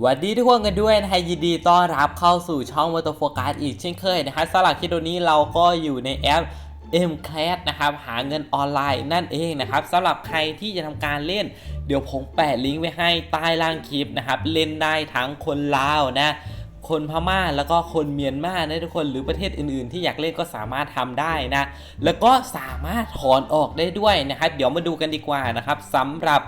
หวัสดีทุกคนกันด้วยนะฮะยินดีต้อนรับเข้าสู่ช่อง m o t o f o c u s อีกเช่นเคยนะฮะสำหรับคลิปตัวนี้เราก็อยู่ในแอป M Class นะครับ หาเงินออนไลน์นั่นเองนะครับสำหรับใครที่จะทำการเล่น เดี๋ยวผมแปะลิงก์ไว้ให้ใต้ล่างคลิปนะครับ เล่นได้ทั้งคนลาวนะคนพม่าแล้วก็คนเมียนมานะทุกคนหรือประเทศอื่นๆ ที่อยากเล่นก็สามารถทำได้นะ แล้วก็สามารถถอนออกได้ด้วยนะครับ เดี๋ยวมาดูกันดีกว่านะครับสำหรับ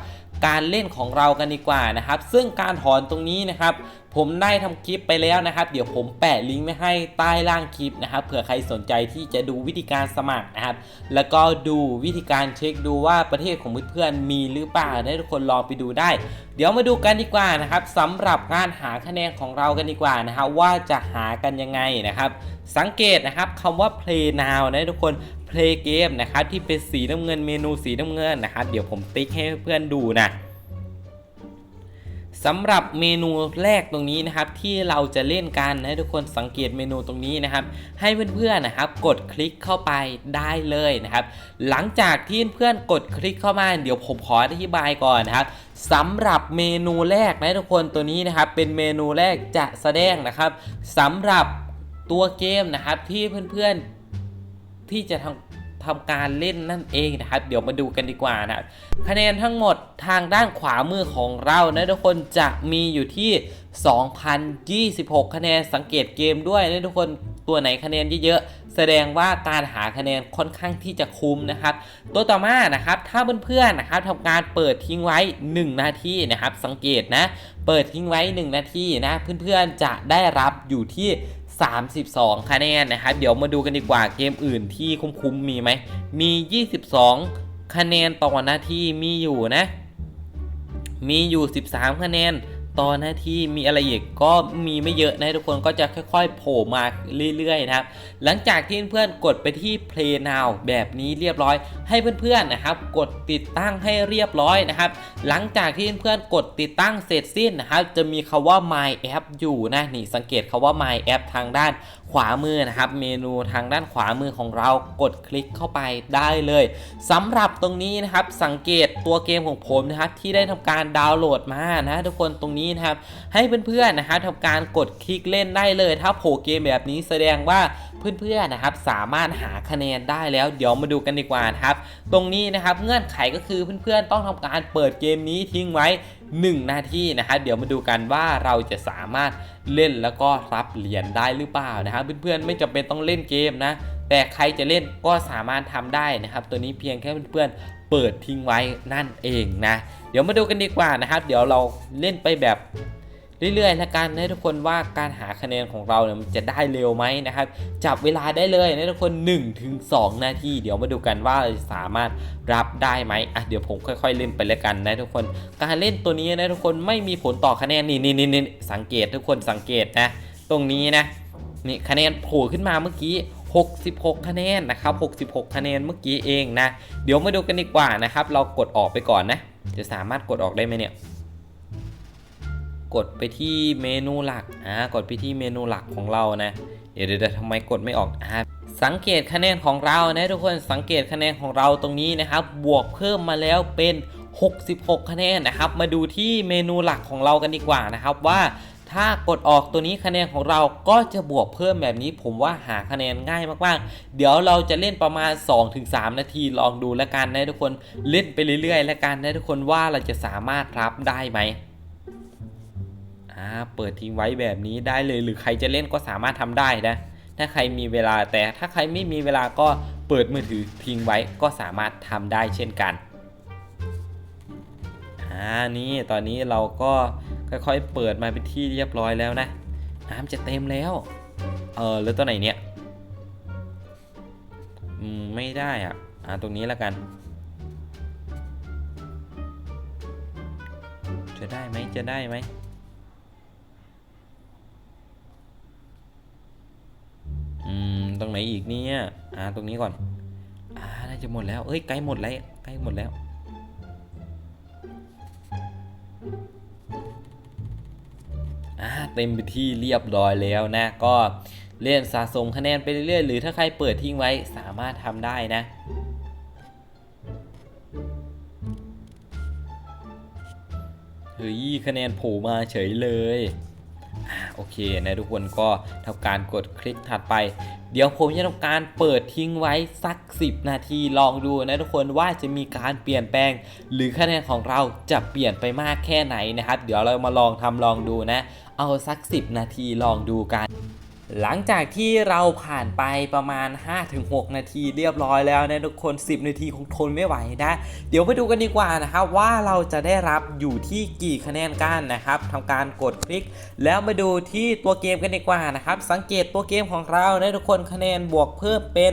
การเล่นของเรากันดีกว่านะครับ ซึ่งการถอนตรงนี้นะครับ ผมได้ทำคลิปไปแล้วนะครับ เดี๋ยวผมแปะลิงก์ไว้ให้ใต้ล่างคลิปนะครับ เผื่อใครสนใจที่จะดูวิธีการสมัครนะครับ แล้วก็ดูวิธีการเช็คดูว่าประเทศของเพื่อนๆมีหรือเปล่าให้ทุกคนลองไปดูได้ เดี๋ยวมาดูกันดีกว่านะครับสำหรับการหาคะแนนของเรากันดีกว่านะครับว่าจะหากันยังไงนะครับ สังเกตนะครับคำว่า play now นะทุกคน play game นะครับที่เป็นสีน้ำเงินเมนูสีน้ำเงินนะครับเดี๋ยวผมติ๊กให้เพื่อนดูนะสำหรับเมนูแรกตรงนี้นะครับที่เราจะเล่นกันนะทุกคนสังเกตเมนูตรงนี้นะครับ ให้เพื่อนๆนะครับ กดคลิกเข้าไปได้เลยนะครับ หลังจากที่เพื่อนกดคลิกเข้ามาเดี๋ยวผมขออธิบายก่อนนะครับสำหรับเมนูแรกนะทุกคนตัวนี้นะครับ เป็นเมนูแรกจะแสดงนะครับสำหรับตัวเกมนะครับที่เพื่อนๆ ที่จะทำทำการเล่นนั่นเองนะครับ เดี๋ยวมาดูกันดีกว่านะครับคะแนนทั้งหมดทางด้านขวามือของเรานะทุกคนจะมีอยู่ที่ 2,026 คะแนนสังเกตเกมด้วยนะทุกคนตัวไหนคะแนนเยอะๆแสดงว่าการหาคะแนนค่อนข้างที่จะคุ้มนะครับ ตัวต่อมานะครับถ้าเพื่อนๆนะครับทำการเปิดทิ้งไว้ 1 นาทีนะครับ สังเกตนะ เปิดทิ้งไว้ 1 นาทีนะ เพื่อนๆจะได้รับอยู่ที่ 32 คะแนนนะครับ เดี๋ยวมาดูกันดีกว่าเกมอื่นที่คุ้มๆมีไหม มี 22 คะแนนต่อนาทีมีอยู่นะ มีอยู่ 13 คะแนน ต่อนาที่มีอะไรอีกก็มีไม่เยอะนะทุกคนก็จะค่อยๆ โผล่มาเรื่อยๆนะครับหลังจากที่เพื่อนๆกดไปที่ play now แบบนี้เรียบร้อย ให้เพื่อนๆนะครับ กดติดตั้งให้เรียบร้อยนะครับ หลังจากที่เพื่อนๆกดติดตั้งเสร็จสิ้นนะครับ จะมีคาว่า my app อยู่นะนี่สังเกตคาว่า my app ทางด้านขวามือนะครับ เมนูทางด้านขวามือของเรากดคลิกเข้าไปได้เลยสำหรับตรงนี้นะครับสังเกตตัวเกมของผมนะครับที่ได้ทำการดาวน์โหลดมานะทุกคนตรงนี้นะครับให้เพื่อนๆนะครับทำการกดคลิกเล่นได้เลย ถ้าโผล่เกมแบบนี้แสดงว่าเพื่อนๆนะครับสามารถหาคะแนนได้แล้วเดี๋ยวมาดูกันดีกว่านะครับตรงนี้นะครับเงื่อนไขก็คือเพื่อนๆต้องทำการเปิดเกมนี้ทิ้งไว้ 1 นาทีนะครับเดี๋ยวมาดูกันว่าเราจะสามารถเล่นแล้วก็รับเหรียญได้หรือเปล่านะครับเพื่อนๆไม่จำเป็นต้องเล่นเกมนะแต่ใครจะเล่นก็สามารถทำได้นะครับ ตัวนี้เพียงแค่เพื่อนๆ เปิดทิ้งไว้นั่นเองนะ เดี๋ยวมาดูกันดีกว่านะครับ เดี๋ยวเราเล่นไปแบบเรื่อยๆละกันนะทุกคนว่าการหาคะแนนของเราเนี่ยมันจะได้เร็วไหมนะครับ จับเวลาได้เลยนะทุกคน1ถึง2นาทีเดี๋ยวมาดูกันว่าเราสามารถรับได้ไหมอะเดี๋ยวผมค่อยๆเล่นไปแล้วกันนะทุกคน การเล่นตัวนี้นะทุกคนไม่มีผลต่อคะแนนนี่นี่นี่นี่สังเกตทุกคนสังเกตนะ ตรงนี้นะนี่คะแนนโผล่ขึ้นมาเมื่อกี้ 66 คะแนนนะครับ 66 คะแนนเมื่อกี้เองนะ เดี๋ยวมาดูกันดีกว่านะครับ เรากดออกไปก่อนนะ จะสามารถกดออกได้ไหมเนี่ย กดไปที่เมนูหลัก อ่า กดไปที่เมนูหลักของเรานะ เดี๋ยวเดี๋ยวทำไมกดไม่ออก อ่า สังเกตคะแนนของเรานะทุกคน สังเกตคะแนนของเราตรงนี้นะครับ บวกเพิ่มมาแล้วเป็น 66 คะแนนนะครับ มาดูที่เมนูหลักของเรากันดีกว่านะครับว่า ถ้ากดออกตัวนี้คะแนนของเราก็จะบวกเพิ่มแบบนี้ ผมว่าหาคะแนนง่ายมากๆ เดี๋ยวเราจะเล่นประมาณ 2-3 นาทีลองดูแล้วกันนะทุกคนเล่นไปเรื่อยๆ แล้วกันนะทุกคนว่าเราจะสามารถรับได้ไหมอ่าเปิดทิ้งไว้แบบนี้ได้เลยหรือใครจะเล่นก็สามารถทำได้นะ ถ้าใครมีเวลาแต่ถ้าใครไม่มีเวลาก็เปิดมือถือทิ้งไว้ก็สามารถทำได้เช่นกันอ่านี่ตอนนี้เราก็ ค่อยๆเปิดมาเป็นที่เรียบร้อยแล้วนะ น้ำจะเต็มแล้ว เออแล้วตัวไหนเนี่ยไม่ได้อะอ่าตรงนี้แล้วกัน จะได้ไหมจะได้ไหมอืมตรงไหนอีกเนี่ยอ่าตรงนี้ก่อนอ่าน่าจะหมดแล้ว เอ้ยใกล้หมดแล้วใกล้หมดแล้ว อ่าเต็มไปที่เรียบร้อยแล้วนะ ก็เล่นสะสมคะแนนไปเรื่อยๆ หรือถ้าใครเปิดทิ้งไว้สามารถทำได้นะเฮ้ยคะแนนโผล่มาเฉยเลย โอเคนะทุกคนก็ทำการกดคลิกถัดไป เดี๋ยวผมจะทำการเปิดทิ้งไว้สัก 10 นาทีลองดูนะทุกคนว่าจะมีการเปลี่ยนแปลง หรือคะแนนของเราจะเปลี่ยนไปมากแค่ไหนนะครับ เดี๋ยวเรามาลองทำลองดูนะ เอาสัก 10 นาทีลองดูกัน หลังจากที่เราผ่านไปประมาณ 5-6 นาทีเรียบร้อยแล้วนะทุกคน 10 นาทีคงทนไม่ไหวนะ เดี๋ยวไปดูกันดีกว่านะครับว่าเราจะได้รับอยู่ที่กี่คะแนนกันนะครับทำการกดคลิก แล้วมาดูที่ตัวเกมกันดีกว่านะครับ สังเกตตัวเกมของเรานะทุกคนคะแนนบวกเพิ่มเป็น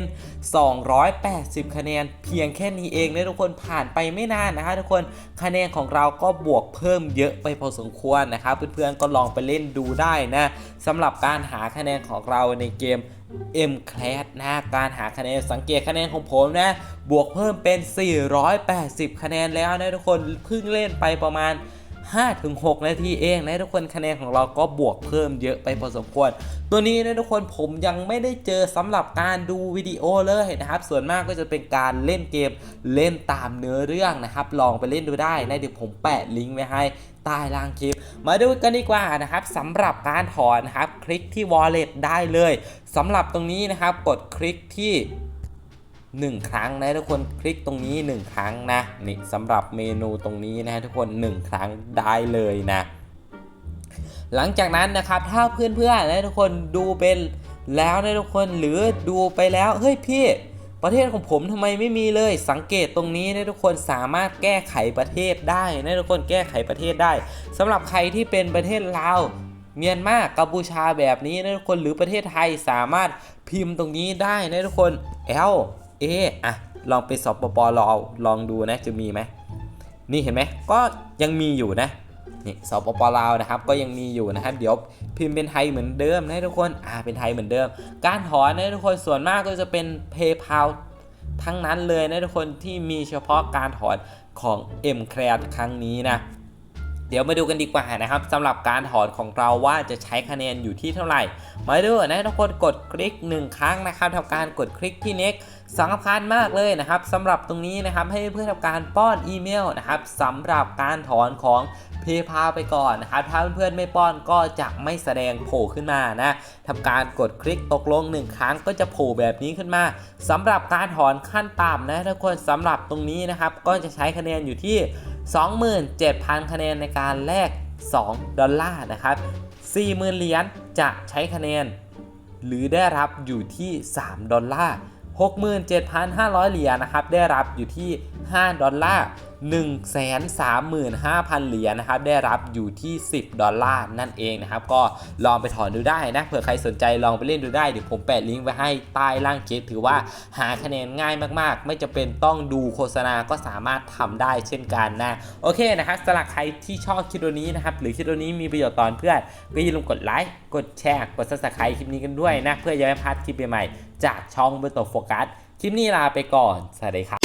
280 คะแนน เพียงแค่นี้เองนะทุกคนผ่านไปไม่นานนะครับทุกคนคะแนนของเราก็บวกเพิ่มเยอะไปพอสมควรนะครับเพื่อนๆก็ลองไปเล่นดูได้นะสำหรับการหาคะแนนของเราในเกม M Class นะ การหาคะแนนสังเกตคะแนนของผมนะ บวกเพิ่มเป็น 480 คะแนนแล้วนะทุกคนเพิ่งเล่นไปประมาณ 5-6 นาทีเองนะทุกคนคะแนนของเราก็บวกเพิ่มเยอะไปพอสมควร ตัวนี้นะทุกคนผมยังไม่ได้เจอสำหรับการดูวิดีโอเลยนะครับ ส่วนมากก็จะเป็นการเล่นเกมเล่นตามเนื้อเรื่องนะครับ ลองไปเล่นดูได้นะเดี๋ยวผมแปะลิงก์ไว้ให้ใต้ล่างคลิป มาดูกันดีกว่านะครับสำหรับการถอนนะครับ คลิกที่ wallet ได้เลยสำหรับตรงนี้นะครับกดคลิกที่ 1 ครั้งนะทุกคนคลิกตรงนี้ 1 ครั้งนะนี่สำหรับเมนูตรงนี้นะทุกคน 1 ครั้งได้เลยนะ หลังจากนั้นนะครับถ้าเพื่อนๆนะทุกคนดูเป็นแล้วนะทุกคนหรือดูไปแล้วเฮ้ยพี่ประเทศของผมทำไมไม่มีเลย สังเกตตรงนี้นะทุกคนสามารถแก้ไขประเทศได้นะทุกคนแก้ไขประเทศได้สำหรับใครที่เป็นประเทศลาวเมียนมากัมพูชาแบบนี้นะทุกคนหรือประเทศไทยสามารถพิมพ์ตรงนี้ได้นะทุกคน L A อะลองไปสอบปปลาวลองดูนะจะมีไหมนี่เห็นไหมก็ยังมีอยู่นะนี่สปปลาวนะครับก็ยังมีอยู่นะครับ เดี๋ยวพิมพ์เป็นไทยเหมือนเดิมนะทุกคนอ่าเป็นไทยเหมือนเดิม การถอนนะทุกคนส่วนมากก็จะเป็น PayPal ทั้งนั้นเลยนะทุกคนที่มีเฉพาะการถอนของ M c l a s ครั้งนี้นะ ดี๋ยวมาดูกันดีกว่านะครับสำหรับการถอนของเราว่าจะใช้คะแนนอยู่ที่เท่าไหร่ มาดูนะทุกคนกดคลิก 1 ครั้งนะครับทำการกดคลิกที่ next สำคัญมากเลยนะครับสำหรับตรงนี้นะครับให้เพื่อนทำการป้อนอีเมลนะครับสำหรับการถอนของ PayPal ไปก่อนนะครับถ้าเพื่อนๆไม่ป้อนก็จะไม่แสดงโผล่ขึ้นมานะทำการกดคลิกตกลง 1 ครั้งก็จะโผล่แบบนี้ขึ้นมาสำหรับการถอนขั้นต่ำนะทุกคนสำหรับตรงนี้นะครับก็จะใช้คะแนนอยู่ที่ 27,000 คะแนนในการแลก 2 ดอลลาร์นะครับ 40,000 เหรียญจะใช้คะแนน หรือได้รับอยู่ที่ 3 ดอลลาร์ 67,500 เหรียญนะครับ ได้รับอยู่ที่ 5 ดอลลาร์ 135,000 เหรียญนะครับ ได้รับอยู่ที่ 10 ดอลลาร์นั่นเองนะครับ ก็ลองไปถอนดูได้นะ เผื่อใครสนใจลองไปเล่นดูได้ เดี๋ยวผมแปะลิงก์ไว้ให้ใต้ล่างคลิป ถือว่าหาคะแนนง่ายมากๆ ไม่จะเป็นต้องดูโฆษณาก็สามารถทำได้เช่นกันนะ โอเคนะครับสำหรับใครที่ชอบคลิปตัวนี้นะครับ หรือคลิปตัวนี้มีประโยชน์ตอนเพื่อนก็อย่าลืมกดไลค์ กดแชร์ กด subscribe คลิปนี้กันด้วยนะ เพื่อจะไม่พลาดคลิปใหม่ๆจากช่องเบอร์ตโฟกัส คลิปนี้ลาไปก่อน สวัสดีครับ